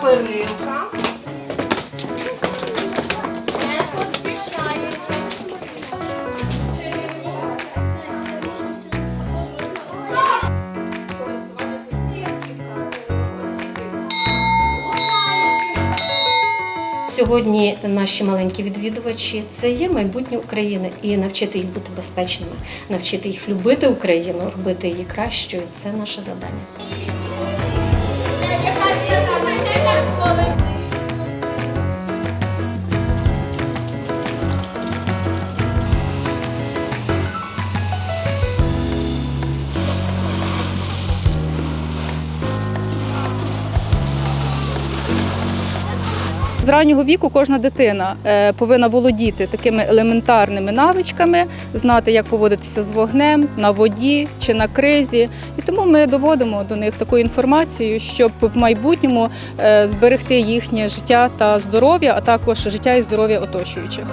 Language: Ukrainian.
Перилка. Сьогодні наші маленькі відвідувачі це є майбутнє України, і навчити їх бути безпечними, навчити їх любити Україну, робити її кращою це наше завдання. З раннього віку кожна дитина е, повинна володіти такими елементарними навичками, знати, як поводитися з вогнем на воді чи на кризі. І тому ми доводимо до них таку інформацію, щоб в майбутньому е, зберегти їхнє життя та здоров'я, а також життя і здоров'я оточуючих.